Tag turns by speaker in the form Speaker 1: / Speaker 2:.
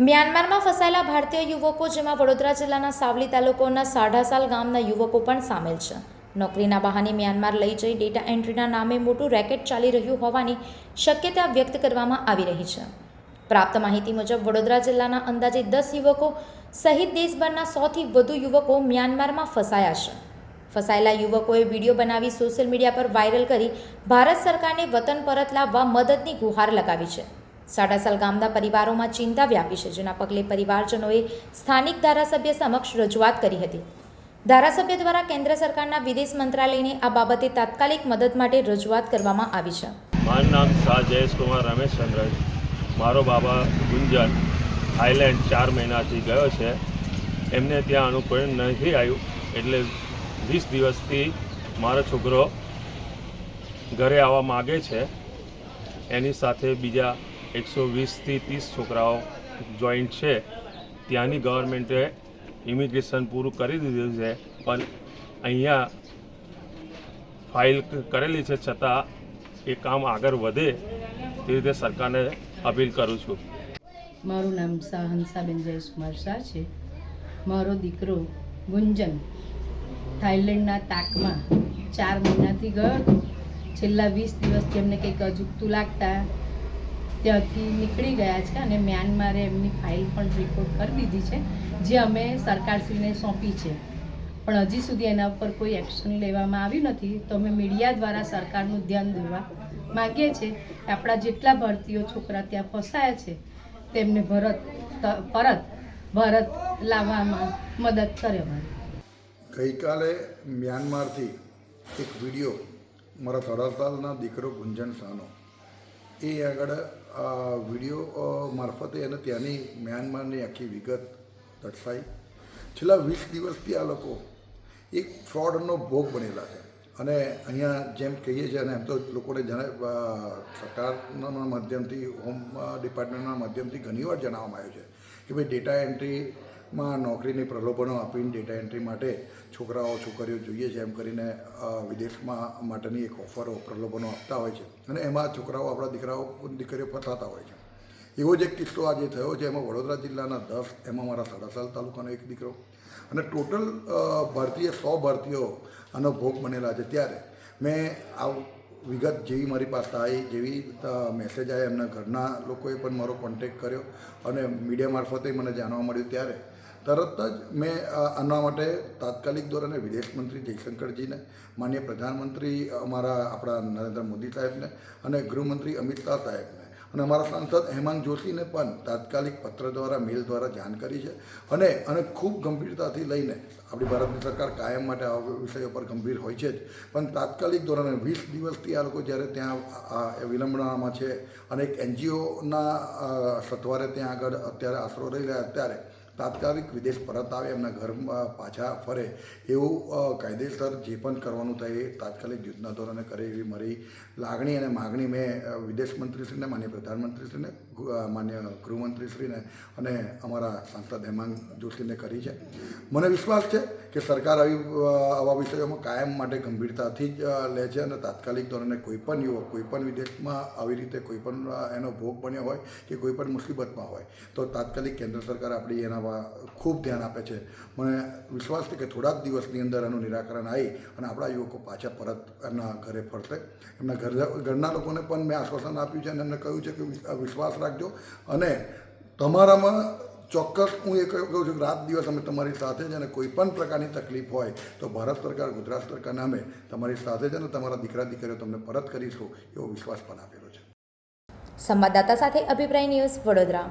Speaker 1: મ્યાનમારમાં ફસાયેલા ભારતીય યુવકો, જેમાં વડોદરા જિલ્લાના સાવલી તાલુકાના સાઢાસાલ ગામના યુવકો પણ સામેલ છે. નોકરીના બહાને મ્યાનમાર લઈ જઈ ડેટા એન્ટ્રીના નામે મોટું રેકેટ ચાલી રહ્યું હોવાની શક્યતા વ્યક્ત કરવામાં આવી રહી છે. પ્રાપ્ત માહિતી મુજબ, વડોદરા જિલ્લાના અંદાજે દસ યુવકો સહિત દેશભરના સોથી વધુ યુવકો મ્યાનમારમાં ફસાયા છે. ફસાયેલા યુવકોએ વીડિયો બનાવી સોશિયલ મીડિયા પર વાયરલ કરી ભારત સરકારને વતન પરત લાવવા મદદની ગુહાર લગાવી છે. સાડાસાલ ગામના પરિવારોમાં ચિંતા વ્યાપી છે, જેના પગલે પરિવારજનોએ સ્થાનિક ધારાસભ્ય સમક્ષ રજૂઆત કરી હતી. ધારાસભ્ય દ્વારા કેન્દ્ર સરકારના વિદેશ મંત્રાલયને આ બાબતે તાત્કાલિક મદદ માટે રજૂઆત કરવામાં આવી છે.
Speaker 2: મારું નામ શાહ જયેશકુમાર રમેશચંદ્ર મારો બાબા ગુંજન થાઈલેન્ડ ચાર મહિનાથી ગયો છે. એમને ત્યાં અનુકૂળ નથી આવ્યું, એટલે વીસ દિવસથી મારો છોકરો ઘરે આવવા માગે છે. એની સાથે બીજા એકસો વીસથી ત્રીસ છોકરાઓ જોઈન્ટ છે. ત્યાંની ગવર્મેન્ટે ઇમિગ્રેશન પૂરું કરી દીધું છે. પણ અહીંયા ફાઇલ કરેલી છે છતાં એ કામ આગળ વધે તે રીતે સરકારને અપીલ કરું છું.
Speaker 3: મારું નામ હંસાબેન જયેશકુમાર શાહ છે. મારો દીકરો ગુંજન થાઈલેન્ડના તાકમાં ચાર મહિનાથી ગયો છેલ્લા વીસ દિવસથી એમને કંઈક અજુગતું લાગતા ત્યાંથી નીકળી ગયા છે અને મ્યાનમારે એમની ફાઇલ પણ રિપોર્ટ કરી દીધી છે, જે અમે સરકારશ્રીને સોંપી છે. પણ હજી સુધી એના ઉપર કોઈ એક્શન લેવામાં આવ્યું નથી. તો અમે મીડિયા દ્વારા સરકારનું ધ્યાન દોરવા માગીએ છીએ કે આપણા જેટલા ભારતીયો છોકરા ત્યાં ફસાયા છે, તેમને ભરત, પરત, ભારત લાવવામાં મદદ કરે અમારી
Speaker 4: ગઈકાલે મ્યાનમારથી એક વીડિયો, મારા સાડા દીકરો ગુંજન શાહનો એ આગળ વીડિયો મારફતે અને ત્યાંની મ્યાનમારની આખી વિગત દર્શાવી. છેલ્લા વીસ દિવસથી આ લોકો એક ફ્રોડનો ભોગ બનેલા છે. અને અહીંયા જેમ કહીએ છીએ, અને એમ તો લોકોને જણા સરકારના માધ્યમથી, હોમ ડિપાર્ટમેન્ટના માધ્યમથી ઘણીવાર જણાવવામાં આવ્યું છે કે ભાઈ, ડેટા એન્ટ્રીમાં નોકરીની પ્રલોભનો આપીને ડેટા એન્ટ્રી માટે છોકરાઓ, છોકરીઓ જોઈએ છે, એમ કરીને વિદેશમાં માટેની એક ઓફરો પ્રલોભનો આપતા હોય છે. અને એમાં છોકરાઓ, આપણા દીકરાઓ, દીકરીઓ ફસાતા હોય છે. એવો જ એક કિસ્સો આજે થયો છે, એમાં વડોદરા જિલ્લાના દસ, એમાં મારા સાડાસાલ તાલુકાનો એક દીકરો. અને ટોટલ ભારતીય સો ભારતીયો આનો ભોગ બનેલા છે. ત્યારે મેં આ વિગત જેવી મારી પાસે આવી જેવી મેસેજ આવ્યા એમના ઘરના લોકોએ પણ મારો કોન્ટેક કર્યો અને મીડિયા મારફતે મને જાણવા મળ્યું ત્યારે. તરત જ મેં આના માટે તાત્કાલિક ધોરણે વિદેશ મંત્રી જયશંકરજીને, માન્ય પ્રધાનમંત્રી અમારા આપણા નરેન્દ્ર મોદી સાહેબને અને ગૃહમંત્રી અમિત શાહ સાહેબને અને અમારા સાંસદ હેમાંગ જોશીને પણ તાત્કાલિક પત્ર દ્વારા, મેલ દ્વારા જાણ કરી છે અને અને ખૂબ ગંભીરતાથી લઈને આપણી ભારતની સરકાર કાયમ માટે આ વિષયો પર ગંભીર હોય છે જ. પણ તાત્કાલિક ધોરણે વીસ દિવસથી આ લોકો જ્યારે ત્યાં વિલંબનામાં છે અને એક એનજીઓના સથવારે ત્યાં આગળ અત્યારે આશરો રહી રહ્યા અત્યારે તાત્કાલિક વિદેશ પરત આવે, એમના ઘરમાં પાછા ફરે એવું કાયદેસર જે પણ કરવાનું થાય એ તાત્કાલિક યુદ્ધના ધોરણે કરે એવી મારી લાગણી અને માગણી મેં વિદેશ મંત્રીશ્રીને, માન્ય પ્રધાનમંત્રીશ્રીને માન્ય ગૃહમંત્રીશ્રીને અને અમારા સાંસદ હેમાંગ જોશીને કરી છે. મને વિશ્વાસ છે કે સરકાર આવી આવા વિષયોમાં કાયમ માટે ગંભીરતાથી જ લે છે અને તાત્કાલિક ધોરણે કોઈ પણ યુવક, કોઈ પણ વિદેશમાં આવી રીતે કોઈપણ એનો ભોગ બન્યો હોય કે કોઈપણ મુસીબતમાં હોય, તો તાત્કાલિક કેન્દ્ર સરકાર આપણી એના વા- ખૂબ ધ્યાન આપે છે. મને વિશ્વાસ છે કે થોડાક દિવસની અંદર આનું નિરાકરણ આવી અને આપણા યુવકો પાછા પરત એમના ઘરે ફરશે. એમના ઘર ઘરના લોકોને પણ મેં આશ્વાસન આપ્યું છે અને એમને કહ્યું છે કે વિશ્વાસ રાખજો. અને તમારામાં ચોક્કસ હું એ કહું છું કે રાત દિવસ અમે તમારી સાથે છે અને કોઈ પણ પ્રકારની તકલીફ હોય તો ભારત સરકાર, ગુજરાત સરકાર અમે તમારી સાથે છે અને તમારા દીકરા, દીકરીઓ તમને પરત કરીશું એવો વિશ્વાસ પણ આપેલો છે.
Speaker 1: સંવાદદાતા સાથે અભિપ્રાય ન્યૂઝ વડોદરા.